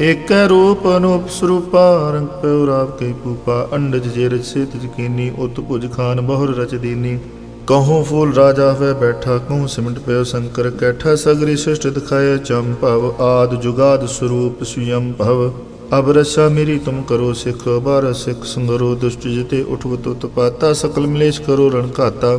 ਏਕੈ ਰੂਪ ਅਨੂਪ ਸਰੂਪਾ ਰੰਗ ਪਉ ਰਾਵ ਕੇ ਪੂਪਾ, ਅੰਡਜ ਜੇ ਰਚ ਸੇਤ ਜਕੀਨੀ ਉਤ ਭੁਜ ਖਾਨ ਬਹੁਰ ਰਚ ਦੀਨੀ। ਕਹੂੰ ਫੂਲ ਰਾਜਾ ਹੋਇ ਬੈਠਾ ਕਹੂੰ ਸਿਮਟ ਪਿਓ ਸ਼ੰਕਰ, ਕੈਠਾ ਸਗਰੀ ਸ੍ਰਿਸ਼ਟ ਦਿਖਾਏ ਭਵ, ਆਦ ਜੁਗਾਦ ਸਰੂਪ ਸੁਯੰ ਭਵ। ਅਬ ਰਸਾ ਮੇਰੀ ਤੁਮ ਕਰੋ ਸਿਖ ਬਾਰ ਸਿਖ ਸੰਗਰੋ, ਦੁਸ਼ਟ ਜਿਤੇ ਉਠਵਤ ਉਤਪਾਤਾ ਸਕਲ ਮਲੇਸ਼ ਕਰੋ ਰਣ ਘਾਤਾ।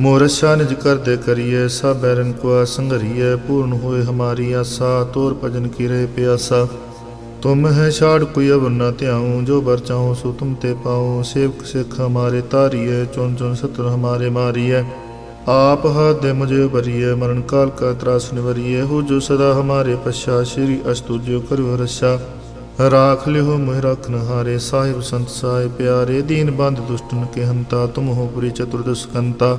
ਮੋਰਸ਼ਾ ਨਿਜ ਕਰਦੇ ਕਰੀਏ ਸਭ ਬੈਰਨ ਕੋ ਸੰਘਰੀਏ, ਪੂਰਨ ਹੋਏ ਹਮਾਰੀ ਆਸਾ, ਤੋਰ ਭਜਨ ਕੀਰੇ ਪਿਆਸਾ। ਤੁਮ ਹੈ ਛਾੜ ਕੋਈ ਅਵਰ ਨਾ ਧਿਆਉ, ਜੋ ਬਰ ਚਾਹੂ ਸੋ ਤੁਮ ਤੇ ਪਾਉ। ਸੇਵਕ ਸਿੱਖ ਹਮਾਰੇ ਤਾਰੀਏ ਚੁਣ ਚੁਣ ਸਤਰ ਹਮਾਰੇ ਮਾਰੀਏ। ਆਪ ਹੱਥ ਦੇ ਮੁਝੇ ਬਰੀਏ ਮਰਨ ਕਾਲ ਕਾ ਤਰਾਸ ਨਿਵਰੀਏ। ਹੋ ਜੋ ਸਦਾ ਹਮਾਰੇ ਪਛਾ, ਸ਼੍ਰੀ ਅਸਤੁ ਜਿਉ ਕਰੋ ਰਸਾ ਰਾਖ ਲਿਓ ਮਹਿ ਰਖਨ ਹਾਰੇ ਸਾਹਿਬ ਸੰਤ ਸਾਹਿ ਪਿਆਰੇ। ਦੀਨ ਬੰਦ ਦੁਸ਼ਟਨ ਕੇ ਹੰਤਾ ਤੁਮ ਹੋ ਪੁਰੀ ਚਤੁਰਦਸ਼ਕੰਤਾ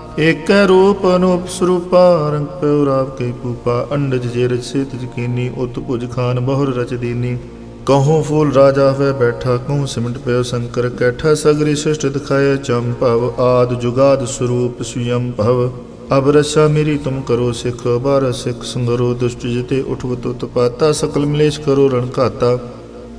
ਏਕੈ ਰੂਪ ਅਨੂਪ ਸਰੂਪਾ, ਰੰਗ ਪਿਉ ਰਾਵ ਕੇ ਪੂਪਾ, ਅੰਡਜ ਜੇ ਰਚ ਸੇਤ ਜਕੀਨੀ ਉਤ ਭੁਜ ਖਾਨ ਬਹੁਰ ਰਚ ਦੀਨੀ। ਕਹੂੰ ਫੂਲ ਰਾਜਾ ਹੋਏ ਬੈਠਾ, ਕਹੂੰ ਸਿਮਟ ਪਿਓ ਸ਼ੰਕਰ ਕੈਠਾ, ਸਗਰੀ ਸ੍ਰਿਸ਼ਟ ਦਿਖਾਏ ਚੰਪਵ ਆਦ ਜੁਗਾਦ ਸਰੂਪ ਸੁਯੰ ਭਵ। ਅਬ ਰਸ਼ਾ ਮੇਰੀ ਤੁਮ ਕਰੋ ਸਿਖ ਬਾਰ ਸਿਖ ਸੰਗਰੋ, ਦੁਸ਼ਟ ਜਿਤੇ ਊਠਵ ਤੁਤ ਪਾਤਾ, ਸਕਲ ਮਲੇਸ਼ ਕਰੋ ਰਣ ਘਾਤਾ।